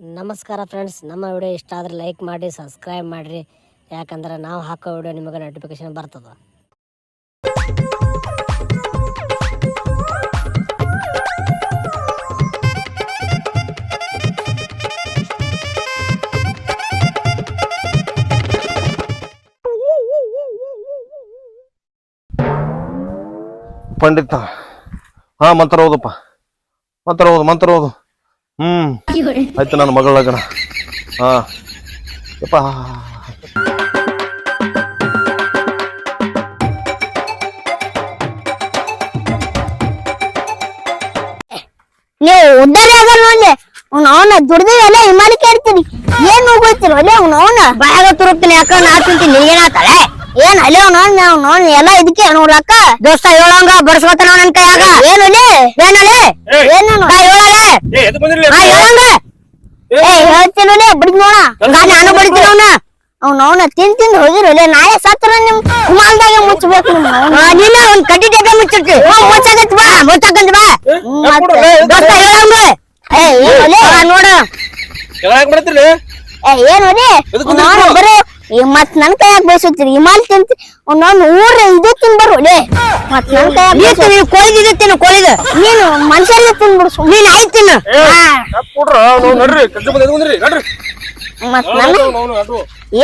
ನಮಸ್ಕಾರ ಫ್ರೆಂಡ್ಸ್ ನಮ್ಮ ವಿಡಿಯೋ ಇಷ್ಟ ಆದರೆ ಲೈಕ್ ಮಾಡಿ ಸಬ್ಸ್ಕ್ರೈಬ್ ಮಾಡಿರಿ. ಯಾಕಂದ್ರೆ ನಾವು ಹಾಕೋ ವಿಡಿಯೋ ನಿಮಗೆ ನೋಟಿಫಿಕೇಶನ್ ಬರ್ತದೆ. ಪಂಡಿತ, ಹಾ, ಮಂತ್ರ ಓದಪ್ಪ. ಮಂತ್ರ ಓದು ಮಂತ್ರ ಓದು. ಹ್ಮ್. ಆಯ್ತು ನನ್ನ ಮಗಳ ಲಗ್ನ. ಹಾ. ಯಪ್ಪ. ನೀವು ಉದ್ದಾರ ಆಗಲ್ಲ ನೋಡ್ಲಿ ಅವ್ನ ಅವನ ದುಡ್ದಿವೆಲ್ಲ ಹಿಮಾಲಯ ಇರ್ತೀನಿ. ಏನ್ ಹೋಗ್ತಿರೋ ಅಲ್ಲೇ ಅವ್ನ ಅವನ? ಬಾಯಾಗ ತುರುಕ್ತೀನಿ ಯಾಕ ನಾ ತಿಂತೀನಿ. ನಿನಗೇನಾತಳೆ ಏನ್ ಅವ್ನ? ಅವ್ನ ಎಲ್ಲ ಇದಕ್ಕೆ ನೋಡ್ಲಕ್ಕ ದೋಸ್ತ ಹೇಳಂಗ ಬರ್ಸ್ಕೊತಾನ ನನ್ ಕೈಯಾಗ? ಏನ್ ಅಲ್ಲಿ? ಏನು ಬಂದಿರ್ಲಿ ಹಾ ಹೇಳಂಗ ಏ ಹೇಳ್ತೀನಿ ಬಿಡಿದ್ ನೋಡ ನಾನು ಬಡಿತೀನಿ ಅವನ. ಅವ್ನ ಅವನ ತಿನ್ ತಿಂದ್ ಹೋಗಿರಲ್ಲ ನಾಳೆ ಸತ್ರ ನಿಮ್ ಕುಮಾಲ್ದಾಗ ಮುಚ್ಚಬೇಕು ನಿನ್ನ ಒಂದ್ ಕಡ್ಡಿ ಡಬ್ಬೆ ಮುಚ್ಚಿರ್ತಿ. ಮುಚ್ಚಕತ್ ಬಾ. ಮುಚ್ಚಕಂತ ಬಾ. ದೋಸ್ತ ಹೇಳಂಗ ಏ ನೋಡು. ಜಗಳ ಯಾಕೆ ಮಾಡ್ತಿರ್ಲಿ ಏ ಏನೋಲೆ ಎದಕ್ ನಾನು ಬರೋ ಈ ಮತ್ ನನ್ ಕೈಯಾಗ ಬಯಸುತ್ತೀರಿ? ಹಿಮಾಲ್ ತಿಂತ ನಾನು ಊರ ಇದು ತಿನ್ಬರು ಲೇ ಮತ್ ನನ್ ಕೈಯಾಗ ನೀನು ಕೋಳಿದ ತಿನ್ನು ಕೋಳಿದ. ನೀನು ಮನುಷ್ಯಲ್ಲ ತಿನ್ಬಿಡು ನೀನ್ ಆಯ್ತು ತಿನ್ನು. ನಾವು ಮತ್ ನನ್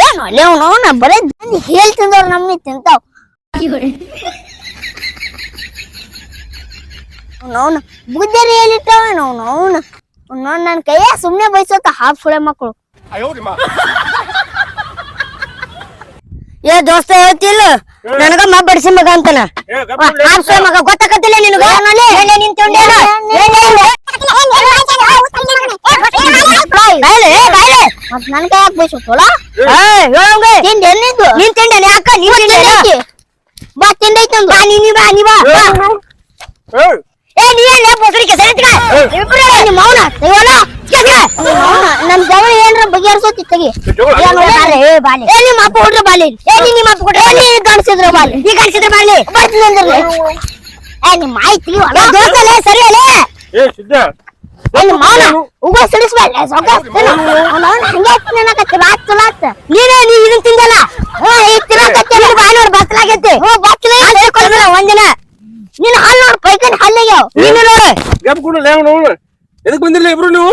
ಏನು ಅಲ್ಲೇ ಅವನು ಅವನ ಬರೇ ಜನ ಹೇಳ್ ತಿಂದವ್ರು ನಮ್ನಿ ತಿಂತಾವ್. ಅವನು ಬುದ್ಧಿ ಹೇಳಿಟ್ಟವನು ಅವನು ಅವನು ನನ್ನ ಕೈಯ ಸುಮ್ಮನೆ ಬಯಸೋತ ಹಾಫ್ ಸುಳೆ ಮಕ್ಕಳು ಅಯ್ಯೋ ನಿಮ್ಮ ಏ ದೋಸ್ತ ಹೇಳ್ತಿಲ್ಲ ನನಗ ಮಾ ಬಡಿಸಿ ಮಗ ಅಂತಾನ ಸುಳೆ ಮಗ ಗೊತ್ತಾಗತ್ತಿಲ್ಲ ನಿನಗ ಏನೇ ನಿನ್ ತಿಂಡೇನ ಬಾಯ್ಲೆ ಬಾಯ್ಲೆ ಮತ್ ನನ್ ಕೈಯಾಗ ಬಯಸೋತೋಳ ಹೇಳಂಗ ತಿಂಡಿ ಎಲ್ಲಿದ್ದು ನೀನ್ ತಿಂಡೇನೆ ಯಾಕ ನೀನ್ ತಿಂಡೇನೆ ಬಾ ತಿಂಡೈತಿ ಬಾ ನೀನಿ ಬಾ ನೀ ಬಾ ಬಾ. ಏ ಏ ನೀ ಏನ್ ಬೋಸಡಿಕೆ ಸರಿತ್ಕ ಇಬ್ರು ನಿಮ್ಮ ಮೌನ ಇವನ ನಮ್ ಜಗಳ ಏನ್ರ ಬಗೆಹರಿಸೋತಿ ತಗಿ. ಏ ಬಾಲೆ, ಏ ಬಾಲೆ. ನಿಮ್ಮ ಅಪ್ಪ ಹುಡ್ರ ಬಾಲಿ ಏ ನೀ ನಿಮ್ಮ ಅಪ್ಪ ಕೊಡ್ರ ನೀ ಕಾಣಿಸಿದ್ರ ಬಾಲಿ. ನೀ ಕಾಣಿಸಿದ್ರ ಬಾಲಿ. ಅಂದ್ರಲ್ಲ. ಏ ನಿಮ್ಮ ಆಯ್ತು ದೋಸಲೆ ಸರಿ ಅಲೆ ಏ ಸಿದ್ಧ. ಏ ನಿಮ್ಮ ಮೌನ ಉಗ ಸಿಡಿಸ್ಬೇಡ ಸೊಕ್ಕ ಅವನ ಹಂಗೆ ಹಾಕ್ತೀನಿ ಅನ್ನಕತ್ತಿ. ರಾತ್ ಚಲೋ ಆತ್. ನೀನೇ ನೀ ಇದನ್ ತಿಂದಲ್ಲ? ಹ್ಞೂ ಈಗ ತಿನ್ನಕತ್ತಿ ಬಾ ನೋಡು ಬತ್ತಲಾಗೈತಿ ಹ್ಞೂ ಬತ್ತಲ ಕೊಡ್ಬೇಡ ಒಂದಿನ ನಿನ್ನ ಹಲ್ಲು ನೋಡು ಪೈಕನ್ ಹಲ್ಲಿಗೆ ನೀನು ನೋಡು. ಗಪ್ ಕೊಡಲ್ಲ ನೋಡು ಎದಕ್ ಬಂದಿರ್ಲಿ ಇಬ್ರು ನೀವು?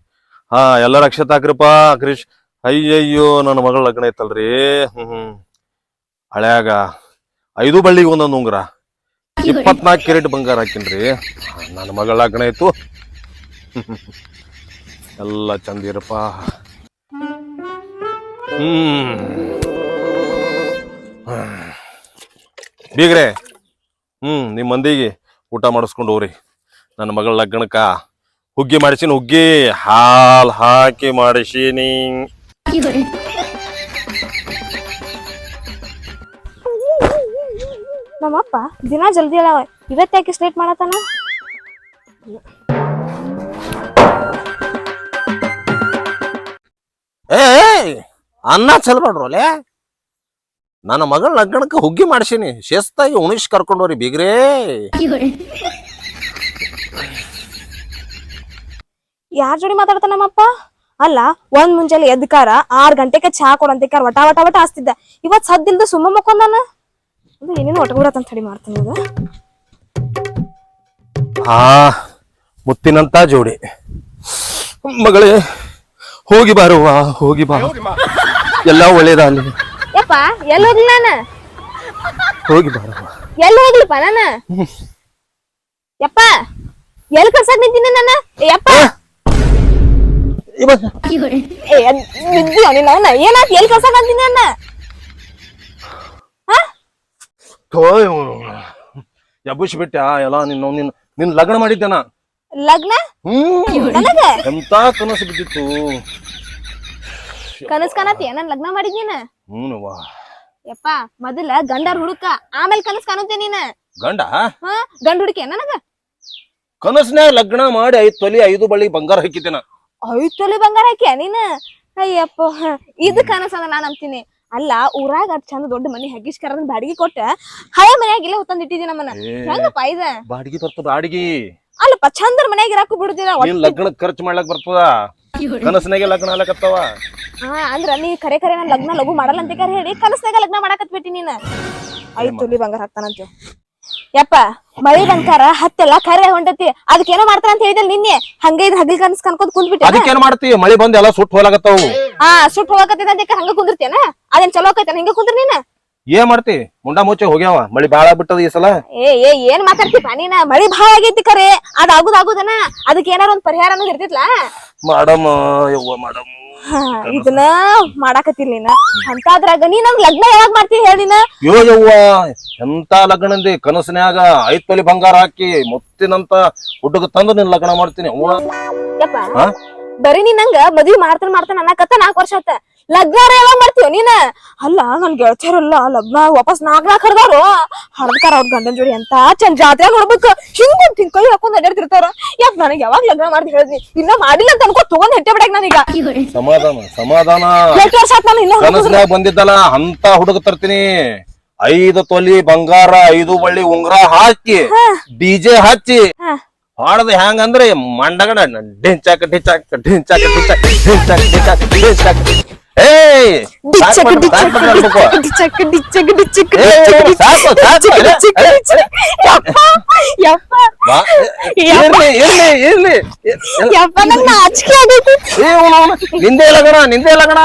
ಹಾ, ಎಲ್ಲ ರಕ್ಷತ ಹಾಕ್ರಿಪ್ಪ ಕ್ರಿಶ್ ಅಯ್ಯಯ್ಯೋ, ನನ್ನ ಮಗಳ ಲಗ್ನ ಐತಲ್ರಿ. ಹ್ಮ್ ಹಳ್ಯಾಗ ಐದು ಬಳ್ಳಿಗೆ ಒಂದೊಂದು ಉಂಗ್ರ. ಇಪ್ಪತ್ನಾಲ್ಕು ಕೆರೆಟ್ ಬಂಗಾರ ಹಾಕಿನ್ರಿ. ನನ್ನ ಮಗಳ ಲಗ್ನ ಆಯ್ತು ಎಲ್ಲ ಚಂದ ಇರಪ್ಪ. ಹ್ಮ್. ಬೀಗ್ರೆ, ಹ್ಮ್ ನಿಮ್ಮ ಮಂದಿಗೆ ಊಟ ಮಾಡಿಸ್ಕೊಂಡು ಹೋಗ್ರಿ. ನನ್ನ ಮಗಳ ಲಗ್ನಕ್ಕ. ಹುಗ್ಗಿ ಮಾಡಿಸಿನ ಹುಗ್ಗಿ ಹಾಲ್ ಹಾಕಿ ಮಾಡಿಸೀನಿ. ನಮ್ಮಪ್ಪ ದಿನ ಜಲ್ದಿ ಅದಾವ. ಇವತ್ತು ಯಾಕೆ ಸ್ಲೇಟ್ ಮಾಡತ್ತಾನ? ಏ ಅನ್ನ ಚಲ್ಬೇಡ್ರೋಲೆ ನನ್ನ ಮಗಳ ಲಗ್ನಕ್ಕೆ ಹುಗ್ಗಿ ಮಾಡಿಸೀನಿ. ಶಿಸ್ತಾಗಿ ಉಣಿಸ್ ಕರ್ಕೊಂಡೋರಿ ಬೀಗ್ರೇ. ಯಾರ ಜೋಡಿ ಮಾತಾಡ್ತಾ ನಮ್ಮಪ್ಪ? ಅಲ್ಲ ಒಂದ್ ಮುಂಜಾನೆ ಎದ್ಕಾರ ಆರ್ ಗಂಟೆಗೆ ಚಾ ಕೊಡಂತಿಕಾರ ವಟ ವಟ ವಟ ಆಸ್ತಿದ್ದ ಇವತ್ ಸದ್ದಿಲ್ದ ಸುಮ್ಮ ಮಕ್ಕೊಂದಾನ? ಅದು ಏನೇನು ಒಟಗುಡತಂತ ತಡಿ ಮಾಡ್ತಾನೆ ಇದು ಆ ಮುತ್ತಿನಂತ ಜೋಡಿ. ಮಗಳೇ ಹೋಗಿ ಬಾರುವ ಹೋಗಿ ಬಾ. ಎಲ್ಲ ಒಳ್ಳೇದಾಗಲಿ ಯಪ್ಪ ಎಲ್ಲಿ ಹೋಗ್ಲಿ ನಾನು? ಹೋಗಿ ಬಾರುವ ಎಲ್ಲಿ ಹೋಗ್ಲಿಪ್ಪ ನಾನು? ಯಪ್ಪ ಎಲ್ಲಿ ಕರ್ಸಕ್ ನಿಂತೀನಿ ನಾನು? ಯಪ್ಪ. ಇವಾಗ ಏ ನಿದ್ದಿ ನೀನ್ ಅವನ ಏನಾತ್ ಎಲ್ಲಿ ಕರ್ಸಕ್ ಅಂತೀನಿ ನನ್ನ ಎಬ್ಬುಶ್ ಬಿಟ್ಟ ಎಲ್ಲ ನಿನ್ನ ನಿನ್ನ ನಿನ್ ಲಗ್ನ ಮಾಡಿದ್ದೇನ? ಲಗ್ನ? ಹ್ಮ್. ನನಗ? ಎಂತ ಕನಸು ಬಿದ್ದಿತ್ತು. ಕನಸ್ ಕಾಣತಿ ನನ್ ಲಗ್ನ ಮಾಡಿದ್ ನೀನ್? ಹ್ಞೂನವ್ವ. ಯಪ್ಪ ಮೊದಲ ಗಂಡರ್ ಹುಡುಕ ಆಮೇಲೆ ಕನಸ್ ಕಾಣುತ್ತೆ ನೀನ. ಗಂಡ? ಹಾ? ಗಂಡ ಹುಡುಕಿ ನನಗ? ಕನಸ್ನ್ಯಾಗ ಲಗ್ನ ಮಾಡಿ ಐದು ತೊಲಿ ಐದು ಬಳ್ಳಿ ಬಂಗಾರ ಹಾಕಿದ್ದೇನ? ಐದ್ ತೊಲಿ ಬಂಗಾರ ಹಾಕ್ಯಾ ನೀನ್? ಅಯ್ಯಪ್ಪ. ಇದು ಕನಸ ಅದ ನಾನ್ ಅಂತೀನಿ. ಅಲ್ಲ ಊರಾಗ ಅದ್ ಚಂದ ದೊಡ್ಡ ಮನಿ ಹಗ್ಗಿಸ್ಕರ ಬಾಡಿಗೆ ಕೊಟ್ಟ ಹಳೆ ಮನ್ಯಾಗ ಇಲ್ಲ ಹೊತ್ತಂದ್ ಇಟ್ಟಿದಿ ನಮ್ಮನ್ನ. ಹೆಂಗಪ್ಪ ಇದ. ಬಾಡಿಗೆ ಬರ್ತದ ಬಾಡಿಗೆ. ಅಲ್ಲಪ್ಪ ಚಂದ್ರ ಮನ್ಯಾಗ ರಾಕು ಬಿಡುದಿಲ್ಲ ಲಗ್ನಕ್ ಖರ್ಚು ಮಾಡ್ಲಕ್ ಬರ್ತದ. ಕನಸನಾಗೆ ಲಗ್ನ ಆಗ್ಲಕತ್ತವ. ಹಾ ಅಂದ್ರ ನೀ ಕರೆ ಕರೆ ನಾನು ಲಗ್ನ ಲಘು ಮಾಡಲ್ಲ ಅಂತ ಕರೆ ಹೇಳಿ. ಕನಸನಾಗ ಲಗ್ನ ಮಾಡಾಕತ್ ಬಿಟ್ಟಿ ನೀನ್ ಐದ್ ತೊಲಿ ಬಂಗಾರ ಹಾಕ್ತಾನಂತೀವ್ ಯಪ್ಪ ಮಳಿ ಬಂಕಾರ ಹತ್ತೆಲ್ಲ ಕರೆ ಹೊಂಟತಿ. ಅದಕ್ಕೇನೋ ಮಾಡ್ತಾರ ಅಂತ ಹೇಳಿದಲ್ ನಿನ್ನೆ. ಹಂಗೆ ಇದ್ ಹಗಲ್ ಕನಸ್ ಕನ್ಕೊಂಡ್ ಕುಂದ್ಬಿಟ್ಟೆ. ಅದಕ್ಕೇನ್ ಮಾಡ್ತಿ ಮಳಿ ಬಂದ್ ಎಲ್ಲ ಸುಟ್ಟು ಹೋಲಾಗತ್ತಾವು ಹಾ ಸುಟ್ ಹೋಗಕತ್ತಿದ ಅಂತ ಹಂಗ ಕುಂದಿರ್ತೇನ? ಅದೇನ್ ಚಲೋ ಆಕೈತೇನ? ಹಿಂಗ ಕುಂದ್ರ ನೀನ್? ಏನ್ ಮಾಡ್ತಿ? ಮುಂಡಾ ಮುಚ್ಚೆ ಹೋಗ್ಯಾವ? ಮಳಿ ಬಾಳ ಬಿಟ್ಟದ ಈ ಸಲ? ಏ ಏ ಏನ್ ಮಾತಾಡ್ತಿಪ್ಪ ನೀನ? ಮಳಿ ಭಾಳ ಆಗೈತಿ ಕರೆ. ಅದ್ ಆಗುದ್ ಆಗುದನ? ಅದಕ್ಕೆ ಏನಾರ ಒಂದ್ ಪರಿಹಾರ ಅನ್ನೋದು ಇರ್ತಿತ್ಲಾ? ಮಾಡಮ್ಮ ಯವ್ವ ಮಾಡಮ್ಮ. ಹಾ, ಇದನ್ನ ಮಾಡಾಕತ್ತಿರ್ಲಿ ನೀನ. ಅಂತಾದ್ರಾಗ ನೀ ನಮ್ ಲಗ್ನ ಯಾವಾಗ ಮಾಡ್ತಿ ಹೇಳಿ ನೀನ? ಯೋ ಯವ್ವ ಎಂತ ಲಗ್ನಂದಿ? ಕನಸಿನ್ಯಾಗ ಐದ್ ತೊಲಿ ಬಂಗಾರ ಹಾಕಿ ಮುತ್ತಿನಂತ ಹುಡುಗ ತಂದು ನಿನ್ ಲಗ್ನ ಮಾಡ್ತೀನಿ. ಯಪ್ಪ? ಬರೀ ನೀ ನಂಗ ಮದ್ವಿ ಮಾಡ್ತಾನ ಮಾಡ್ತಾನ ಅನ್ನಕತ್ತ ನಾಲ್ಕು ವರ್ಷ ಆತ. ಲಗ್ನ ಯಾವಾಗ ಮಾಡ್ತೀವ ನೀನ? ಅಲ್ಲ ನನ್ ಗೆಳತಿಯರಲ್ಲ ಲಗ್ನ ವಾಪಸ್ ನಾಕ್ ನಾಕ್ ಹರ್ದಾರು ಹಡ್ಕಾರ ಅವ್ರ ಗಂಡನ್ ಜೋಡಿ ಅಂತ ಚಂದ ಜಾತ್ರೆ ನೋಡ್ಬೇಕು. ಹಿಂಗ್ ತಿನ್ ಕೈ ಹಾಕೊಂಡ್ ಅಡ್ಯಾಡ್ತಿರ್ತಾರ ಯಾಕ ನನಗೆ ಯಾವಾಗ ಲಗ್ನ ಮಾಡ್ತಿ ಹೇಳಿದ್ನಿ ಇನ್ನ ಮಾಡಿಲ್ಲ ಅಂತ ಅನ್ಕೋ ತಗೊಂಡ್ ಹೆಟ್ಟೆ ಬಿಡಕ್ ನಾನೀಗ. ಸಮಾಧಾನ ಸಮಾಧಾನ. ಎಷ್ಟು ವರ್ಷ ಆತ್ ನಾನು ಇನ್ನ ಕನಸಿನ್ಯಾಗ ಬಂದಿದ್ದಲ್ಲ ಅಂತ ಹುಡುಗ ತರ್ತೀನಿ. ಐದು ತೊಲಿ ಬಂಗಾರ ಐದು ಬಳ್ಳಿ ಉಂಗ್ರ ಹಾಕಿ ಡಿಜೆ ಹಚ್ಚಿ. ಹಾಡದ ಹೆಂಗಂದ್ರೆ ಮಂಡಗಡ ಡಿಂಚಾಕ ಡಿಂಚಾಕ ಡಿಂಚಾಕ ಡಿಂಚಾಕ ಡಿಂಚಾಕ ಡಿಂಚಾಕ ಡಿಂಚಾಕ ಏಯ್! ಸಾಕ್ ನಿಂದೇ ಲಗಣ ನಿಂದೆ ಲಗಣ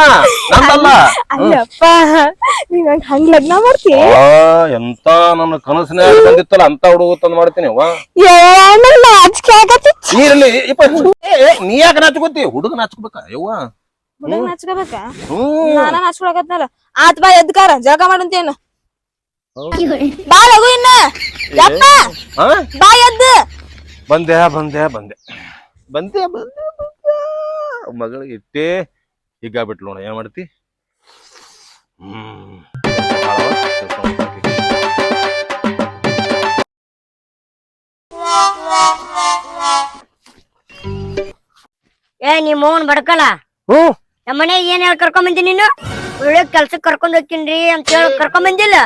ನಂದಲ್ಲ. ಅಲ್ಲಪ್ಪ ನೀವ್ ಹಂಗ್ ಲಗ್ನ ಮಾಡ್ತಿ ಎಂತ ನನ್ನ ಕನಸಿನ ಬಂದಿತ್ತಲ್ಲ ಅಂತ ಹುಡುಗ ತಂದ್ ಮಾಡ್ತೀನಿ ಇರ್ಲಿ ನೀ ಯಾಕೆ ನಾಚ್ಕೋತಿ? ಹುಡುಗ ನಾಚ್ಕೋಬೇಕ ಯವ್ವ? ಹುಡುಗ ನಾಚ್ಕೋಬೇಕ? ನಾನ ನಾಚ್ಕೊಳಕತ್ನಲ್ಲ. ಆತ್ ಬಾ ಎದ್ಕಾರ ಜಳಕ ಮಾಡಂತೇನು ಬಾ ಲಗು ಇನ್ನ. ಯಪ್ಪ. ಹಾ ಬಾ ಎದ್ದು. ಬಂದೆ ಬಂದೆ ಬಂದೆ. ಬಂದೆ ಬಂದೆ ಬಂದೆ. ಮಗಳಿಗೆ ಇಟ್ಟೆ. ಹಿಗ್ಗಾಬಿಟ್ಲು ನೋಡ ಏನ್ ಮಾಡ್ತಿ? ಹ್ಮ್. ಏ ನಿಮ್ಮ ಮೌನ್ ಬಡ್ಕಲ್ಲ? ಹ್ಮ್. ನಮ್ಮ ಮನೆಗೆ ಏನ್ ಹೇಳಿ ಕರ್ಕೊಂಡ್ ಬಂದಿ ನೀನು? ಒಳ್ಳೆ ಕೆಲ್ಸಕ್ ಕರ್ಕೊಂಡ್ ಹೋಗ್ತೀನ್ರಿ ಅಂತ ಹೇಳಿ ಕರ್ಕೊಂಡ್ ಬಂದಿಲ್ಲ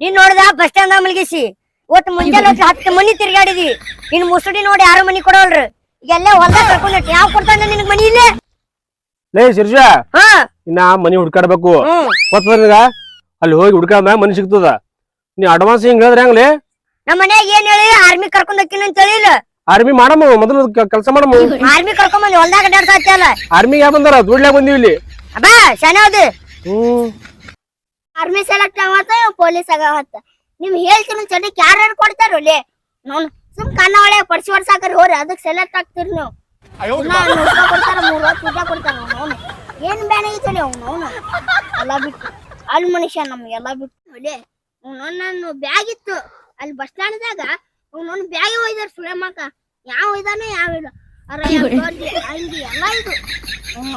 ನೀನ್ ನೋಡ್ದ ಬಸ್ ಸ್ಟ್ಯಾಂಡ್ ಮಲಗಿಸಿ. ಓತ್ ಮುಂಜಾನೆ ಹೊತ್ತು ಮನಿ ತಿರ್ಗಾಡಿದಿ. ನಿನ್ ಮುಸುಡಿ ನೋಡಿ ಯಾರು ಮನಿ ಕೊಡೋಲ್ರಿ ಎಲ್ಲ ಹೊಲ್ದಾಗ ಕರ್ಕೊಂಡ್ ಹೊರ್ಟಿ. ಯಾವ ಕೊಡ್ತಾನೆ ನಿನಗ್ ಮನಿ ಇಲ್ಲೇ? ಲೇ ಶಿರ್ಷ ಹಾ. ಇನ್ನ ಮನಿ ಹುಡ್ಕಾಡ್ಬೇಕು. ಹ್ಮ್. ಗೊತ್ತದ ನಿನಗ? ಅಲ್ಲಿ ಹೋಗಿ ಹುಡ್ಕಾಡ್ಮ್ಯಾಗ ಮನಿ ಸಿಗ್ತದ. ನೀ ಅಡ್ವಾನ್ಸ್ ಹಿಂಗ್ ಹೇಳಿದ್ರೆ ಹೆಂಗ್ಲಿ? ನಮ್ಮ ಮನ್ಯಾಗ ಏನ್ ಹೇಳಿ? ಆರ್ಮಿ ಕರ್ಕೊಂಡ್ ಹೋಗ್ತೀನಿ ಅಂತ ಹೇಳಿಲ್ಲ. ಆರ್ಮಿ ಮಾಡಮ್ಮ ಮೊದಲು ಕೆಲಸ ಮಾಡಮ್ಮ. ಆರ್ಮಿ ಕರ್ಕೊಂಡ್ ಬಂದಿ ಹೊಲ್ದಾಗ ಅಡ್ಡಾಡ್ಸಾತಿಯಲ್ಲ ಆರ್ಮಿಗೆ ಯಾವ ಬಂದಾರ? ದುಡ್ಲಾಗ ಬಂದಿವಿ ಇಲ್ಲಿ. ಅಬ್ಬಾ ಶಾನೆ ಹೌದು ಹ್ಮ್. ಆರ್ಮಿ ಸೆಲೆಕ್ಟ್ ಆಗತ್ತ ಪೊಲೀಸ್ ಆಗತ್ತ ನಿಮ್ ಹೇಳ್ತೀನಿ ಚಡಿಕ್ ಯಾರ್ಯಾರು ಕೊಡ್ತಾರ ಒಳ್ಳೆ ನೋನ್ ಸುಮ್ ಕನ್ನ ಒಳ್ಳೆ ಪಡಿಸಿ ವರ್ಷಾಕರಿ ಹೋರಿ ಅದಕ್ ಸೆಲೆಕ್ಟ್ ಆಗ್ತೀರಿ ನೀವು. ಕೊಡ್ತಾರ ಮೂರ್ ಹೊತ್ತು ಊಟ ಕೊಡ್ತಾರ ಅವ್ನು ಏನ್ ಬ್ಯಾನ ಐತಲಿ ಅವ್ನು ಅವನು ಎಲ್ಲ ಬಿಟ್ಟು. ಅಲ್ಲಿ ಮನುಷ್ಯ ನಮ್ಗೆಲ್ಲ ಬಿಟ್ಟು. ಒಳ್ಳೆ ಅವ್ನು ನಾನು ಬ್ಯಾಗ್ ಇತ್ತು. ಅಲ್ಲಿ ಬಸ್ ಸ್ಟ್ಯಾಂಡ್ದಾಗ ಅವ್ನು ಬ್ಯಾಗ್ ಒಯ್ದಾರ ಸುಳೆಮಕ್ಕ ಯಾವ ಒಯ್ದಾನೆ ಯಾವ ಇಲ್ಲ. ಅರೆ ಅಂಗಿ ಎಲ್ಲ ಇದು.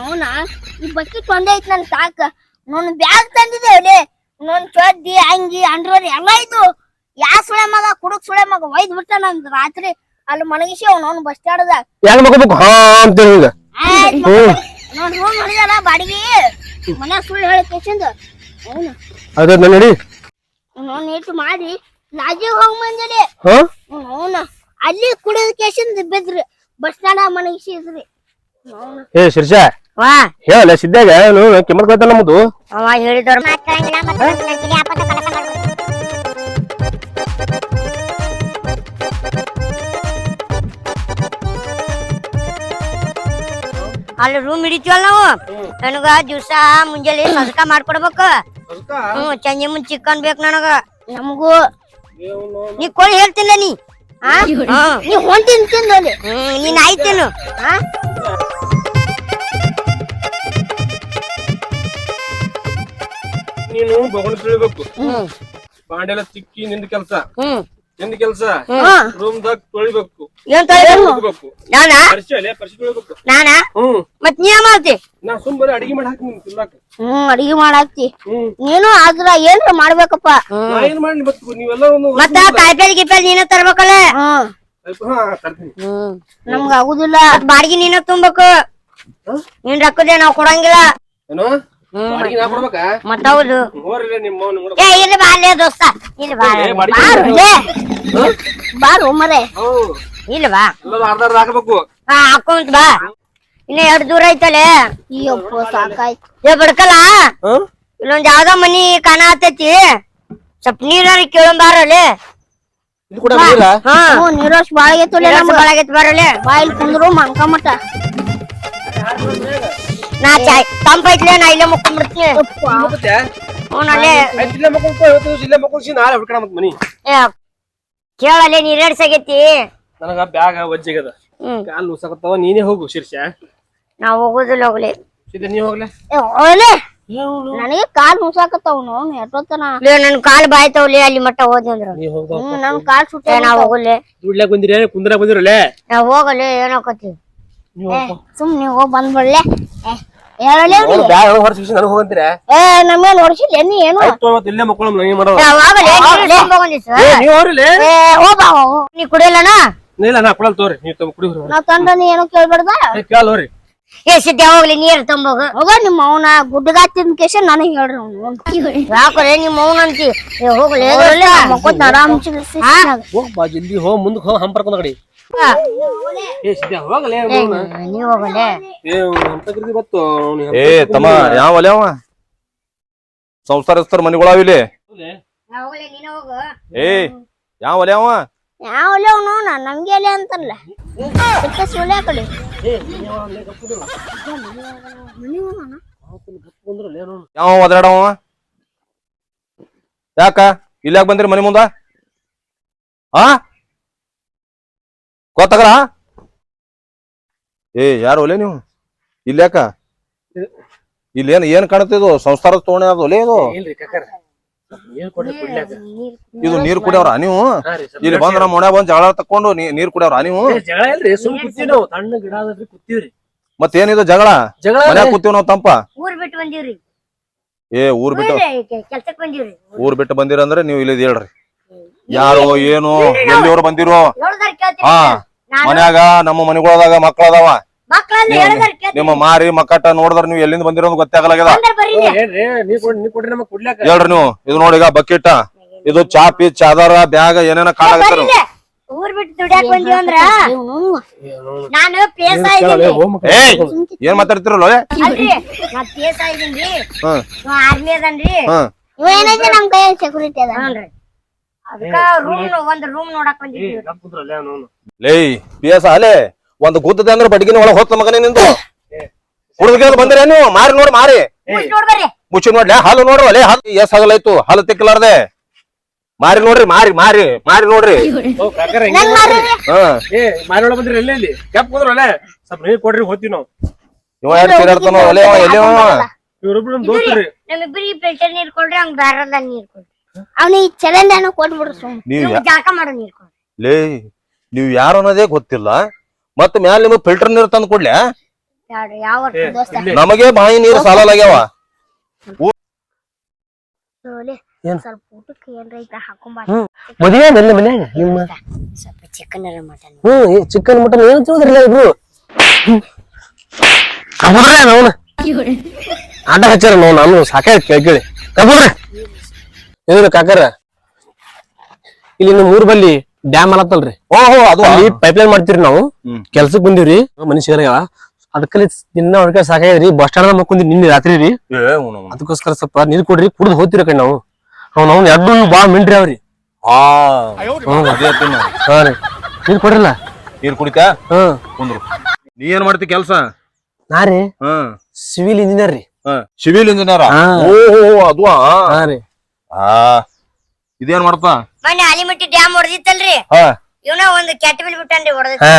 ಅವನ ಈ ಬಕ್ಕಿ ಒಂದೇ ಐತ್ ನನ್ ಸಾಕ. ನೋನ್ ಬ್ಯಾಗ್ ತಂದಿದೆ ಒಲೆ ನೋನ್ ಚಡ್ಡಿ ಅಂಗಿ ಅಂಡ್ರೋರ್ ಎಲ್ಲ ಇದು. ಯಾ ಸುಳೆ ಮಗ ಕುಡುಕ್ ಸುಳೆ ಮಗ ಒಯ್ದ್ ಬಿಟ್ಟ ನನ್ ರಾತ್ರಿ. ಅಲ್ಲಿ ಮನಗಿಸಿ ಅವ್ನು ಬಸ್ ಸ್ಟ್ಯಾಂಡ್ದಾಗ ಹೆಂಗ್ ಮಕ್ಕೋಬೇಕು ಹಾ ಅಂತ ಹಿಂಗ ನೋಡ್ ಹೋಗ್ ಮಾಡಿದಲ್ಲ ಬಾಡಿಗೆ. ಮನ್ಯಾಗ ಸುಳ್ಳು ಹೇಳಿ ಕೇಸಿಂದ ಅವನು ಅದ ನಡಿ. ನೋನ್ ಇಟ್ಟು ಮಾಡಿ. ಲಾಜಿ ಹೋಗ್ ಬಂದಿರಿ ಹಾ? ಅವನ ಅಲ್ಲಿ ಕುಡಿದ ಕೇಸಿಂದ ಬಿದ್ರಿ ಬಸ್ ಸ್ಟ್ಯಾಂಡ್ ಮನಗಿಸಿದ್ರಿ ಏ ಶಿರ್ಷ. ವಾ. ಹೇಳಲ್ಲ ಸಿದ್ದಾಗ ಕೆಮ್ಮತ್ ಕಳ್ತಾನ ನಮ್ಮದು ಅವ ಹೇಳಿದವ್ರ ಅಲ್ಲಿ ರೂಮ್ ಹಿಡಿತೀವಲ್ಲ ನಾವು? ನನಗ ದಿವಸ ಮುಂಜಾನೆ ಸದಕ ಮಾಡ್ಕೊಡ್ಬೇಕು. ಹ್ಮ್ ಚಂಜಿ ಮುಂದ್ ಚಿಕನ್ ಬೇಕು ನನಗ. ನಮಗೂ ನೀ ಕೋಳಿ ಹೇಳ್ತಿಲ್ಲ ನೀ? ನೀ ಹೊಂಟಿನ್ ಹ್ಮ್ ನೀನ್ ಆಯ್ತೇನು. ನೀನು ಬಗಣ ತಿಳಿಬೇಕು. ಹ್ಮ್. ಬಾಂಡೆಲ್ಲ ತಿಕ್ಕಿ ನಿಂದ ಕೆಲಸ. ಹ್ಮ್ ಕೆಲಸ? ಹ್ಮ್. ರೂಮ್ದಾಗ ತೊಳಿಬೇಕು. ಏನ್ ತೊಳಿಬೇಕು? ಹೋಗ್ಬೇಕು ನಾನಾ? ಪರಿಚಯ ಅಲ್ಲೇ ಪರಿಚಯ ಹೋಗ್ಬೇಕು ನಾನಾ? ಹ್ಮ್. ಮತ್ ನೀ ಮಾಡ್ತಿ? ನಾ ಸುಮ್ ಬರೀ ಅಡಿಗೆ ಮಾಡಿ ಹಾಕಿ ತಿನ್ನಾಕ ಹ್ಮ್ ಅಡಿಗೆ ಮಾಡಾಕ್ತಿ ನೀನು ಅದ್ರ ಏನ್ರ ಮಾಡ್ಬೇಕಪ್ಪ. ನಾ ಏನ್ ನೀವೆಲ್ಲ ಒಂದು ಮತ್ತ ಕಾಯಿಪಲ್ಲೆ ಗಿಪಲ್ ನೀನ ತರ್ಬೇಕಲ್ಲ? ನಮ್ಗ ಆಗುದಿಲ್ಲ. ಬಾಡಿಗೆ ನೀನ ತುಂಬಬೇಕು ನೀನ್ ರೊಕ್ಕದೇ ನಾವ್ ಕೊಡಂಗಿಲ್ಲ. ಏನೋ? ಅಡಿಗೆ ನಾ ಕೊಡ್ಬೇಕಾ? ಮತ್ತ ಹೌದು. ಹೋಗ್ರಿ ನಿಮ್ಮ ಅವ್ನ ಏ ಇಲ್ಲಿ ಬಾ ಅಲ್ಲೇ ದೋಸ್ತ. ಇಲ್ಲಿ ಬಾ. ಏ ಬಾರು ಮರೆ. ಇಲ್ಲಿ ಬಾ. ಎಲ್ಲರೂ ಅರ್ಧ ಅರ್ಧ ಹಾಕ್ಬೇಕು. ಹಾ ಹಾಕೊಂತ ಬಾ. ಇನ್ನ ಎರಡ್ ದೂರ ಐತಲೆ. ಅಯ್ಯಪ್ಪ ಸಾಕಾಯ್ತು. ಏ ಬಡ್ಕಲ್ಲ ಇಲ್ಲೊಂದ್ ಯಾವ್ದೋ ಮನಿ ಕಾಣ ಆತೈತಿ ಸ್ವಲ್ಪ ನೀರಾರ ಕೇಳಂಬಾರಲೆ ಕೂಡ ನೀರ? ಹಾ. ಹ್ಞೂ ನೀರೋಶ್ ಬಾಳ ಆಗೈತಲ್ಲ ನಮ್ಗ. ಬಾಳಾಗೈತಿ ಬರಲೆ ಬಾಯಿಲ್ ಕುಂದ್ರು ಮನ್ಕಮಟ ನಾ ಚಾಯ್ ತಂಪೈತ್ಲೆ ನಾ ಇಲ್ಲೇ ಮುಕ್ಕೊಂಡ್ಬಿಡ್ತೀನಿ ಮತ್ತೆ? ಹ್ಞೂ ಅಲ್ಲೇ ಆಯ್ತು ಇಲ್ಲೇ ಮಕ್ಕೊಳ್ಕೊ ಇವತ್ತು ದಿವ್ಸ ಇಲ್ಲೇ ಮಕ್ಕೊಳ್ಸಿ ನಾಳೆ ಹುಡ್ಕಣ ಮತ್ ಮನಿ. ಏ, ಕೇಳಲೆ ನೀರೇಡ್ಸಾಗೈತಿ ನನಗ ಬ್ಯಾಗ ವಜ್ಜಿಗದ ಹ್ಮ್. ಕಾಲ್ ನುಸಾಕತ್ತಾವ ನೀನೇ ಹೋಗು ಶೀರ್ಷ ನಾ ಹೋಗೋದಿಲ್ಲ ಹೋಗ್ಲಿ. ಸೀದಾ ನೀ ಹೋಗ್ಲೆ? ಓಲೆ ನನಗೆ ಕಾಲ್ ಮುಸಾಕತ್ತಾವ ನೋನ್ ಎಷ್ಟೊತ್ತನ? ಲೇ ನನ್ ಕಾಲ್ ಬಾಯ್ತಾವ್ಲಿ ಅಲ್ಲಿ ಮಟ್ಟ ಹೋದ್ನಿ ಅಂದ್ರ. ನೀ ಹೋಗ ಹ್ಮ್ ನನ್ ಕಾಲ್ ಸುಟ್ಟ ಏ ನಾ ಹೋಗಲ್ಲೇ ದುಡ್ಲಾಕ್ ಬಂದಿರ ಕುಂದ್ರ ಬಂದಿರಲ್ಲೇ? ನಾ ಹೋಗಲೆ ಏನಾಕತಿ ಸುಮ್ ನೀವ್ ಹೋಗ್ ಬಂದ್ಬಿಡ್ಲೆ ಹೇಳಲೇ ಬ್ಯಾಗ್ ಹೊರಸಿ ನನಗೆ ಹೋಗಂತೀರ? ಏ ನೀ ಏನು? ಆಯ್ತು ಇಲ್ಲೇ ಮಕ್ಕಳು ನಂಗೆ ನೀವು ಹೋಗ್ರಿಲೆ ಏ ಹೋಗ್ಬಾ ನೀ ಇಲ್ಲ ನಾ ಕೊಡಲ್ ತೋರಿ ನೀವು ತಮ್ಮ ಕುಡಿ ನಾವ್ ತಂದ ನೀ ಏನು ಕೇಳ್ಬೇಡ್ದ ಕೇಳ ಹೋರಿ ಏ ಸಿದ್ಧ ಹೋಗ್ಲಿ ನೀರ್ ತುಂಬೋಗ ಹೋಗ ನಿಮ್ಮ ಅವನ ಗುಡ್ಡಗ ತಿಂದ ಕೇಶ ನನಗೆ ಹೇಳ್ರಿ ಅವ್ನು. ಯಾಕರೆ ನಿಮ್ಮ ಮೌನ ಅಂತಿ? ಏ ಹೋಗ್ಲಿ ಮಕ್ಕೋತ ಆರಾಮ್ ಹೋಗ್ ಬಾ ಜಲ್ದಿ ಹೋಗ್ ಮುಂದಕ್ಕೆ ಹೋಗ್ ಹಂಪರ್ಕೊಂಡ್ ಕಡೆ ಏ ಹೋಗಲೇ ನೀ ಹೋಗಲೇ? ಏ ಬತ್ತು ಏ ತಮ್ಮ ಯಾವ ಒಲೆ ಅವ? ನೀನ ಹೋಗು. ಏ ಯಾವ ಒಲೆ ಅವ? ಯಾವಲ್ಲ ಅವನು? ನಮ್ಗೆ ಅಂತಲ್ಲ ಸುಳ್ಳೆ ಕಡೆ ಯಾವ ಒದರಾಡವ ಯಾಕ? ಬಂದ್ರಿ ಮನೆ ಮುಂದ? ಆ? ಗೊತ್ತಾಗಲ್ಲ? ಏ ಯಾರು ಒಲೆ ನೀವು? ಇಲ್ಯಾಕ? ಇಲ್ಲಿ ಏನ್ ಏನ್ ಕಾಣುತ್ತಿದು ಸಂಸಾರದ ತೋಣೆ ಅದು ಒಲೆ ಇದು? ಇದು ನೀರ್ ಕುಡಿಯವ್ರ ನೀವು? ಇಲ್ಲಿ ಬಂದ್ರ ಮೊಣೆ ಬಂದ್ ಜಗಳ ತಕೊಂಡು ನೀರ್ ಕುಡಿಯವ್ರ ನೀವು? ಜಗಳ ಇಲ್ರಿ ಸುಮ್ ನಾವು. ಗಿಡ ಅದ್ರಿ ಮತ್ತೇನಿದು ಜಗಳ? ಜಗಳ ಮನ್ಯಾಗ ಕೂತೀವಿ ನಾವು ತಂಪ? ಊರ್ ಬಿಟ್ಟು ಬಂದೀವ್ರಿ. ಏ ಊರ್ ಬಿಟ್ಟು ಕೆಲ್ಸಕ್ ಬಂದೀವ್ರಿ. ಊರ್ ಬಿಟ್ಟು ಬಂದಿರಂದ್ರೆ ನೀವು ಇಲ್ಲಿ ಹೇಳ್ರಿ. ಯಾರು ಏನು ಎಲ್ಲಿಯವ್ರು ಬಂದಿರೋ? ಹಾ ಮನ್ಯಾಗ ನಮ್ಮ ಮನೆಗಳದಾಗ ಮಕ್ಕಳದಾವ ನಿಮ್ಮ ಮಾರಿ ಮಕ್ಕಟ್ಟ ನೋಡಿದ್ರ ನೀವು ಎಲ್ಲಿಂದ ಬಂದಿರೋ ಗೊತ್ತಾಗಲಾಗಿದೆ ಗೊತ್ತಾಗಲಾಗ್ಯದ? ಬಂದ್ರ ಬರ್ರಿ ಓ, ಏನ್ರಿ ನೀ ಕೊಡ್ ನೀ ಕೊಡ್ರಿ ನಮಗ್ ಕುಡ್ಲಾಕ ಹೇಳ್ರಿ ನೀವು. ಇದು ನೋಡಿ ಈಗ ಬಕೆಟ್ ಇದು ಚಾಪಿ ಚಾದರ ಬ್ಯಾಗ್ ಏನೇನ ಕಾಣಾಗತ್ತಾರ ಬರ್ರಿ ಊರ್ ಬಿಟ್ಟು ದುಡ್ಯಾಕ್ ಬಂದೀವಿ ಅಂದ್ರ ನಾನು ಪೇಸ ಇದೀನಿ ಏಯ್ ಏನ್ ಮಾತಾಡ್ತಿರಲ್ಲ ಪೇಸ ಇದೀನ್ರಿ ಆರ್ಮಿ ಅದನ್ರಿ. ಇವ ಏನೈತೆ ನಮ್ ಕೈ ಸೆಕ್ಯೂರಿಟಿ ಅದ? ಅದಕ್ಕ ರೂಮ್ ಒಂದ್ ರೂಮ್ ನೋಡಕ್ ಬಂದಿದ್ವಿ. ಲೇ ಪಿ ಎಸ್ ಅಲೆ ಒಂದು ಗುದ್ದದೆ ಅಂದ್ರೆ ಬಡ್ಗಿನ ಒಳಗ್ ಹೋತ ಮಗನೇ ನಿಂದು? ಹುಡುಗ ಬಂದ್ರೆ ನೀವು ಮಾರಿ ನೋಡಿ ಮಾರಿ. ಮುಚ್ಚಿ ನೋಡ್ಲಿ ಹಾಲು ನೋಡ್ರಿ ಅಲೆ ಹಾಲು. ಎಸ್ ಹಗಲಾಯ್ತು ಹಾಲು ತಿಕ್ಕಲಾರ್ದೆ. ಮಾರಿ ನೋಡ್ರಿ ಮಾರಿ ಮಾರಿ ಮಾರಿ ನೋಡ್ರಿ. ಹೋಗ್ತೀವಿ ನಾವು. ಇವ ಯಾರು ಎಲ್ಲಿ ಇವ್ರೊಬ್ರು ದೋಸ್ತರಿ. ಫಿಲ್ಟರ್ ನೀರ್ ನೀರ್ ಅವ್ನಿಗೆ ಚಲಂದನ ಕೊಟ್ಬಿಡ್ರು ಮಾಡೋ ನೀರ್ ಕೊಡ್ರಿ. ಲೇ ನೀವ್ ಯಾರು ಅನ್ನೋದೇ ಗೊತ್ತಿಲ್ಲ. ಮತ್ತ ಮ್ಯಾಲ ನಿಮಗ್ ಫಿಲ್ಟರ್ ನೀರ್ ತಂದ್ ಕೊಡ್ಲಿ? ಯಾವ ನಮಗೆ ಬಾಯಿ ನೀರು ಸಾಲಾಗ್ಯಾವ ಏನ್? ಸ್ವಲ್ಪ ಊಟಕ್ಕೆ ಏನ್ರ ಐತ ಹಾಕೊಂಬ ಮದುವೆ ನನ್ನ ಮನ್ಯಾಗ? ನಿಮ್ಮ ಸ್ವಲ್ಪ ಚಿಕನ್ ಮಟನ್ ಹ್ಮ್ ಚಿಕನ್ ಮಟನ್ ಏನ್ ತಿಂದ್ರಲ್ಲ ಇಬ್ರು? ಕಬುದ್ರೆ ಅಡ್ಡ ಹಚ್ಚಾರ ನಾವು ನಾನು ಸಾಕಾಯ್ತು ಕೇಳಿ ಕೇಳಿ. ಕಬಡ್ರೆ ಏನು ಕಾಕರ? ಇಲ್ಲಿ ನಮ್ಮ ಊರ್ ಬಲ್ಲಿ ಡ್ಯಾಮ್ ಅಲತ್ತಲ್ರಿ ಓಹೋ ಅದು ಅಲ್ಲಿ ಪೈಪ್ಲೈನ್ ಮಾಡ್ತೀರಿ ನಾವು. ಹ್ಮ್. ಕೆಲ್ಸಕ್ ಬಂದಿವ್ರಿ. ಮನುಷ್ಯರ ಅದಕ್ಕಲ್ಲಿ ದಿನ ಹೊಡ್ಕ ಸಾಕಾಗ್ಯದ್ರಿ ಬಸ್ ಸ್ಟಾಂಡ್ ಮಕ್ಕೊಂದಿ ನಿನ್ನೆ ರಾತ್ರಿ ರೀ. ಅದಕ್ಕೋಸ್ಕರ ಸ್ವಲ್ಪ ನೀರ್ ಕೊಡ್ರಿ ಕುಡ್ದು ಹೋಗ್ತಿರ ಕಣ್ ನಾವು. ಅವ್ನ ಅವ್ನ ಎರಡು ಬಾಳ ಮಿಂಟ್ರಿ ಅವ್ರಿ. ಆ. ಅದೇ ತಿನ್ನು. ಹಾ ರೀ. ನೀರ್ ಕೊಡ್ರಲ್ಲ? ನೀರ್ ಕುಡಿತಾ? ಹ್ಮ್ ಕುಂದ್ರು. ನೀ ಏನ್ ಮಾಡ್ತಿ ಕೆಲ್ಸ? ನಾ ರೀ ಹ್ಮ್ ಸಿವಿಲ್ ಇಂಜಿನಿಯರ್ ರೀ. ಸಿವಿಲ್ ಇಂಜಿನಿಯರ್ ಓಹೋ ಅದು ಹಾ ರೀ. ಆ. ಇದೇನ್ ಮಾಡ್ತಾ? ಮೊನ್ನೆ ಆಲಿಮಟ್ಟಿ ಡ್ಯಾಮ್ ಹೊಡೆದಿತ್ತಲ್ರಿ ಹಾ. ಇವನ ಒಂದ್ ಕೆಟ್ಟ ಬಿಲ್ ಬಿಟ್ಟನ್ರಿ ಹೊಡೆದ ಹಾ.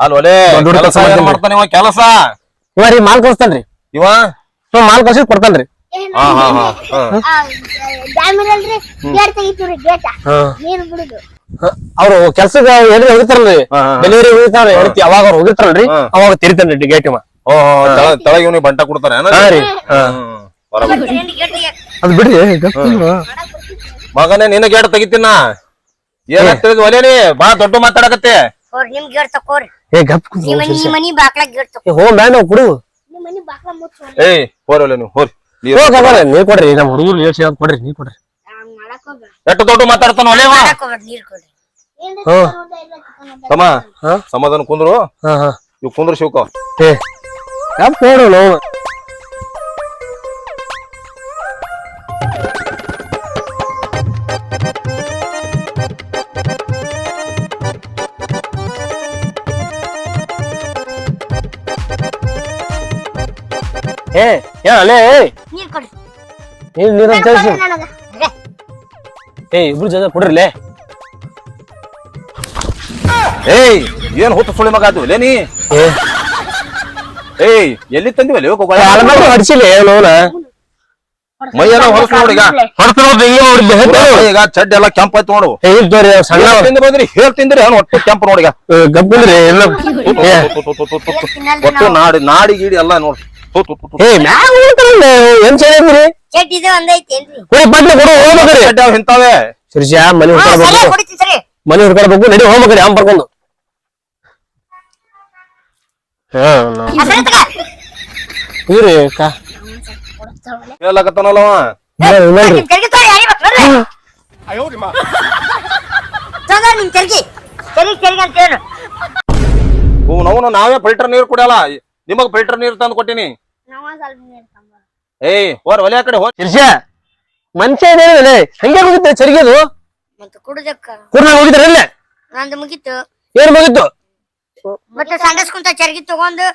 ಅಲ್ಲಿ ಒಲೆ ದೊಡ್ಡ ದೊಡ್ಡ ಕೆಲಸ ಕೆಲ್ಸ ಮಾಡ್ತಾನೆ. ಮಾಡ್ತಾನೆ ಇವ? ಕೆಲಸ? ಇವ ರೀ ಮಾಲ್ ಕಳಿಸ್ತಾನ್ರಿ. ಇವ? ಇವ ಮಾಲ್ ಕಳ್ಸಿದ್ ಕೊಡ್ತಾನ್ರಿ. ಹಾ ಹಾ ಹಾ ಹಾ. ಡ್ಯಾಮ್ ಇರಲ್ರಿ ಗೇಟ್ ತೆಗಿತೀವ್ರಿ ಗೇಟ ಹಾ. ನೀರ್ ಬಿಡುದು. ಅವ್ರು ಕೆಲ್ಸಕ್ಕ ಎಲ್ಲಿ ಹೋಗಿರ್ತಾರಲ್ರಿ? ಹಾ, ಹಾ. ಡೆಲಿವರಿ ಹೋಗಿರ್ತಾರ ಹೇಳ್ತಿ ಅವಾಗ ಅವ್ರು ಹೋಗಿರ್ತಾರಲ್ರಿ ಹಾ. ಅವಾಗ ತಿರಿತಾನ್ರಿ ಗೇಟ್ ಇವ. ಓ ತಳಗ ಇವನಿಗೆ ಬಂಟ ಕೊಡ್ತಾರ ಹಾ ರೀ. ಹಾ. ಅದ್ ಬಿಡ್ರಿ ಗಪ್ಪ ಮಗನೇ ನಿನ್ನ ಗೇಟ್ ತೆಗಿತೀನ? ಏನ್ ಹತ್ತಿರದ ಒಲೇನಿ ಬಾ ದೊಡ್ಡ ಮಾತಾಡಕತ್ತೆ. ಹೋರ್ ನಿಮ್ ಗೇಟ್ ತಕೋರಿ. ಏ ಗಪ್ ಕುಂದ್ರು ನಿಮ್ ಮನಿ ನಿಮ್ ಮನಿ ಗೇಟ್ ತಕೋ. ಏ ಹೋ ಮ್ಯಾನ್ ಕುಡು. ಏ ಹೋರಿ ಒಲೆ ನೀವು ಹೋರಿ. ನೀವ್ ಹೋಗ ನೀ ಕೊಡ್ರಿ ನಮ್ಮ ಹುಡುಗರು ಏಟ್ ಸಿಗೋದ್ ಕೊಡ್ರಿ ನೀವ್ ಕೊಡ್ರಿ. ಎಷ್ಟು ದೊಡ್ಡ ಮಾತಾಡ್ತಾನ ಒಲೇವ ಹಾ? ಸಮಾಧಾನ ಕುಂದ್ರು? ಹಾ ಹಾ. ಇವ್ ಕುಂದ್ರು ಶಿವಕ ಏ. ಗಪ್ ನೋಡು ನಾವು ಏ ಏನ್ ಏ ನೀರ್ ಕೊಡ್ರಿ ನೀರ್ ನೀರ್ ಅಂತ ಹೇಳ್ಸಿ. ಏಯ್ ಇಬ್ರು ಜನ ಕೊಡ್ರಿಲೇ. ಏಯ್ ಏನ್ ಹೊತ್ತು ಸುಳಿ ಮಗ ಅದು ಒಲೆ ನೀ? ಏ. ಏಯ್ ಎಲ್ಲಿ ತಂದಿವಲ್ಲ ಹೋಗ ಅಳಮಾರಿ ಹೊಡ್ಸಿಲ್ಲ ನೋನ ಮೈಯೆಲ್ಲ ಹೊರಸ್ ನೋಡಿಗ ಹೊಡ್ತ ನೋಡ್ರಿ ಹಿಂಗೆ ನೋಡಿದ್ದೆ ಈಗ ಚಡ್ಡ ಎಲ್ಲ ಕೆಂಪ್ ಆಯ್ತು ನೋಡು. ಏ ಇದ್ ತೋರಿ ಸಣ್ಣ ತಿಂದು ಬಂದ್ರಿ? ಹೇಳ್ ತಿಂದ್ರಿ? ಅವ್ನು ಒಟ್ಟು ಕೆಂಪ್ ನೋಡಿಗ ಗಬ್ಬುಲ್ರಿ ಎಲ್ಲ ಏ. ಒಟ್ಟು ನಾಡಿ ನಾಡಿ ಗೀಡಿ ಎಲ್ಲ ನೋಡ್ರಿ. ಏ ಮ್ಯಾಗ ಹೋಗ್ತಾರಲ್ಲ ಏನ್ ಚೆನ್ನಾಗಿದ್ರಿ ಚೆಟ್ ಇದು ಒಂದೈತೇನ್ರಿ? ಕೊಡಿ ಬಡ್ಲು ಕೊಡು ಹೋಗ್ಬೇಕ್ರಿ ಚಡ್ಡ ಅವ್ ಇಂತಾವೆ ಶಿರ್ಷ ಮನೆ ಹಾ ಸರಿ ಹುಡ್ಕೊಳ್ಬೇಕು ಕುಡಿತೀನಿ ಸರಿ. ಮನೆ ಹುಡ್ಕೊಳ್ಬೇಕು ನಡಿ ಹೋಗ್ಬೇಕ್ರಿ ಅವ್ನ್ ಬರ್ಕೊಂಡು. ಹಾ ಆ, ಸರಿ ತಗ. ಇವ್ರಿ ಕಾ. ಹೇಳಕತ್ತಾನಲ್ಲ ಅವ ಇನ್ನೊಂದ್ರಿ ನಿಮ್ ತೆರಿಗೆ ತೋರಿ ಯಾರಿಗ್ ಬೇಕು ನೋಡ್ರಿ ತಗೋ ನಿಮ್ ತೆರಿಗೆ ತೆರಿಗೆ ತೆರಿಗೆ ಅಂತ ಹೇಳು. ನಾವು ನಾವೇ ಫಿಲ್ಟರ್ ನೀರ್ ಕುಡಿಯಲ್ಲ. ನಿಮಗ್ ಫಿಲ್ಟರ್ ನೀರ್ ತಂದು ಕೊಟ್ಟಿನಿ. ಏಯ್ ಹೋರ್ ಒಲೆ ಆ ಕಡೆ ಹೋರ್ ಶಿರ್ಷ ಮನುಷ್ಯ ಇದೇನೆ ಹಂಗೆ ಹೋಗಿದ್ದೆ ಚರಿಗೆದು ಮತ್ತೆ ಕುಡುದಕ್ಕ? ಕೂರ್ನ ಹೋಗಿದ್ರೆ ಇಲ್ಲೇ ನಂದು ಮುಗೀತು. ಏನ್ ಮುಗಿತ್ತು ಮತ್ತೆ ಸಂಡಸ್ಕೊಂತ ಚರ್ಗಿ ತಗೊಂಡು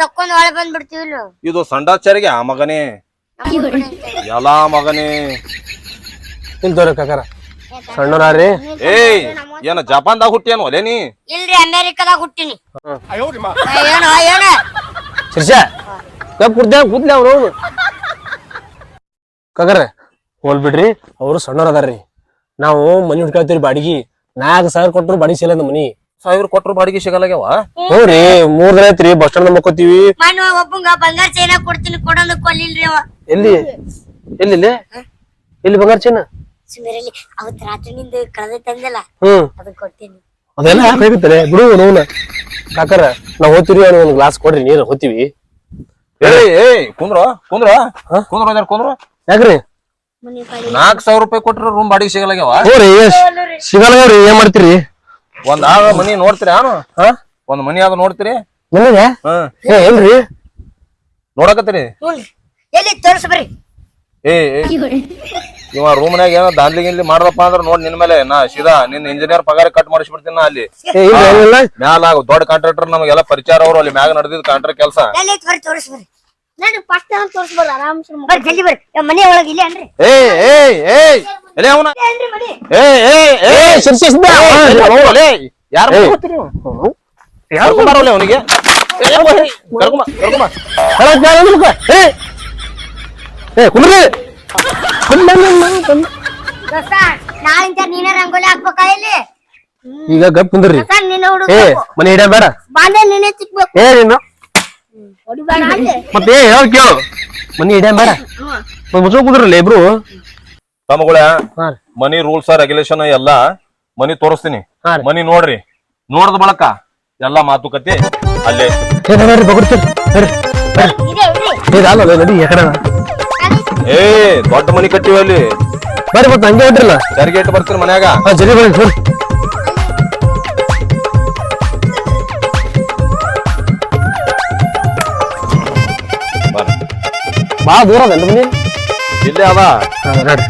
ತಕ್ಕೊಂಡು ಒಳ ಬಂದ್ಬಿಡ್ತೀವಿ ಇದು ಸಂಡಾಚಾರಿಗೆ ಆ ಮಗನೇ. ಎಲ್ಲಾ ಮಗನೇ. ಕಾಕಾರ. ಏಯ್ ಏನ ಜಪಾನ್ದಾಗ ಹುಟ್ಟಿಯನ್ ಒಲೆ ನೀ? ಇಲ್ರಿ ಅಮೇರಿಕಾದಾಗ ಹುಟ್ಟಿನಿ. ಏನು ಏನು ಶಿರ್ಷ ಕಪ್ ಕುಡ್ದ ಕೂದ್ಲೆ ಅವ್ರು. ಕಾಕರ ಹೋಲ್ ಬಿಡ್ರಿ. ಅವ್ರು ಸಣ್ಣವ್ರ ಅದಾರ್ರಿ. ನಾವು ಮನಿ ಹುಡ್ಕೊಳ್ತೀವಿ ಬಾಡಿಗೆ. ನಾಲ್ಕು ಸಾವಿರ ಕೊಟ್ಟರು ಬಾಡಿಗೆ ಸಿಗಲ್ಲ ನಮ್ಮ ಮನಿ. ಸಾವಿರ ಕೊಟ್ಟರು ಬಾಡಿಗೆ ಸಿಗಲ್ಲಾಗ್ಯಾವ? ಹ್ಞೂ ರೀ ಮೂರ್ ದಿನ ಐತ್ರಿ ಬಸ್ ಸ್ಟಾಂಡ್ ಮಕ್ಕೋತೀವಿ ಮಣ್ಣು ಒಬ್ಬಂಗ ಬಂಗಾರ ಚೈನ ಕೊಡ್ತೀನಿ ಕೊಡೋದು ಕೊಲ್ಲಿಲ್ರಿ ಅವ. ಎಲ್ಲಿ? ಎಲ್ಲಿ ಇಲ್ಲಿ? ಎಲ್ಲಿ ಬಂಗಾರ ಚಿನ್ನ ಸುಮಿರಲಿ ಅವತ್ ರಾತ್ರಿ ನಿಂದ ಕಳೆದ ತಂದಿಲ್ಲ. ಹ್ಮ್. ಅದನ್ನ ಕೊಡ್ತೀನಿ. ಅದೆಲ್ಲ ಹಾಕಾಗಿತ್ತಲೆ ಬಿಡು ನೋವು ಕಾಕರ ನಾವ್ ಹೋಗ್ತೀವಿ ಅವ್ನಿಗೆ ಒಂದ್ ಗ್ಲಾಸ್ ಕೊಡ್ರಿ ನೀರು ಹೋಗ್ತೀವಿ. ಏಯ್ ಏಯ್ ಕುಂದ್ರ ಕುಂದ್ರ ಕುಂದ್ರ ಏನಾರ ಕುಂದ್ರ. ಯಾಕ್ರಿ? ನಾಲ್ಕ್ ಸಾವಿರ ರೂಪಾಯಿ ಕೊಟ್ರ ರೂಮ್ ಬಾಡಿಗೆ ಸಿಗಲ್ಲಾಗ್ಯಾವ? ಸಿಗಲ್ಲ ರೀ. ಸಿಗಲ್ರಿ ಏನ್ ಮಾಡ್ತೀರಿ? ಒಂದ್ ಆಗ ಮನಿ ನೋಡ್ತೀರಿ ಏನು ಹಾ? ಒಂದ್ ಮನಿ ಆದ ನೋಡ್ತೀರಿ? ಮನೆಗೆ? ಏ ಎಲ್ರಿ? ನೋಡಕತ್ತೀರಿ? ಎಲ್ಲಿ ಏ, ಇವ ರೂಮ್ನಾಗ ಏನೋ ದಾಂದ್ಲಿ ಗಿಂದ್ಲಿ ಮಾಡ್ದಪ್ಪ ಅಂದ್ರ ನೋಡ್ ನಿನ್ ಮೇಲೆ ನಾ ಸೀದಾ ನಿನ್ ಇಂಜಿನಿಯರ್ ಪಗಾರ ಕಟ್ ಮಾಡಿಸ್ಬಿಡ್ತೀನಿ ನಾ ಅಲ್ಲಿ ಮ್ಯಾಲ ದೊಡ್ಡ ಕಾಂಟ್ರಾಕ್ಟರ್ ನಮಗೆಲ್ಲ ಪರಿಚಾರ ಅವ್ರು ಅಲ್ಲಿ ಮ್ಯಾಗ ನಡೆದಿದ್ ಕಾಂಟ್ರಾಕ್ಟ್ ಕೆಲಸ ಯಾರು ಅವನಿಗೆ ಕರ್ಕೊಂಬ ಕರ್ಕೊಂಬ ಏ ಕುಂದ್ರಿ ದೋಸ್ತ ನಾಳಿಂದ ನೀನೇ ರಂಗೋಲಿ ಹಾಕ್ಬೇಕಾ ಇಲ್ಲಿ? ಈಗ ಗಪ್ ಕುಂದ್ರಿ. ದೋಸ್ತ ನೀನು ಏ ಹುಡುಗ ಮನೆ ಹಿಡಿಯ ಬೇಡ. ಬಾಂಡೆ ನೀನೆ ತಿಕ್ಬೇಕು. ಏ ನೀನು? ಹೊಡಿಬೇಡ ಅಲ್ಲಿ. ಮತ್ತೆ ಏ ಹೇಳ ಕೇಳು. ಮನೆ ಹಿಡಿಯ ಬೇಡ. ಮುಚ್ಚೋ ಕುಂದ್ರಲ್ಲ ಇಬ್ರು? ತಮ್ಮಗಳ ಹಾ ರೀ. ಮನಿ ರೂಲ್ಸ್ ರೆಗ್ಯುಲೇಷನ್ ಎಲ್ಲ ಮನಿ ತೋರಿಸ್ತೀನಿ. ಹಾ ರೀ. ಮನಿ ನೋಡ್ರಿ. ನೋಡ್ದ ಬಳಕ ಎಲ್ಲಾ ಮಾತುಕತೆ ಅಲ್ಲೇ. ಏ ಬಗುಡ್ತೀರಿ. ಇದೆ ಅಲ್ಲ ನಡಿ ಯಾಕಡೆ ಏ ದೊಡ್ಡ ಮನಿ ಕಟ್ಟಿವಿ ಅಲ್ಲಿ ಬರ್ರಿ ಮತ್ತೆ ಹಂಗೆ ಹೊಂಟ್ರಲ್ಲ ತೆರಿಗೆ ಇಟ್ಟು ಬರ್ತೀನಿ ಮನ್ಯಾಗ ಹಾ ಜರಿ ಬರ್ರಿ ಬರ್ರಿ ಬರ್ರಿ. ಬಾ ದೂರ ಅದ ಮನೆ ಇಲ್ಲೇ ಅದ ಹಾ ನಡ್ರಿ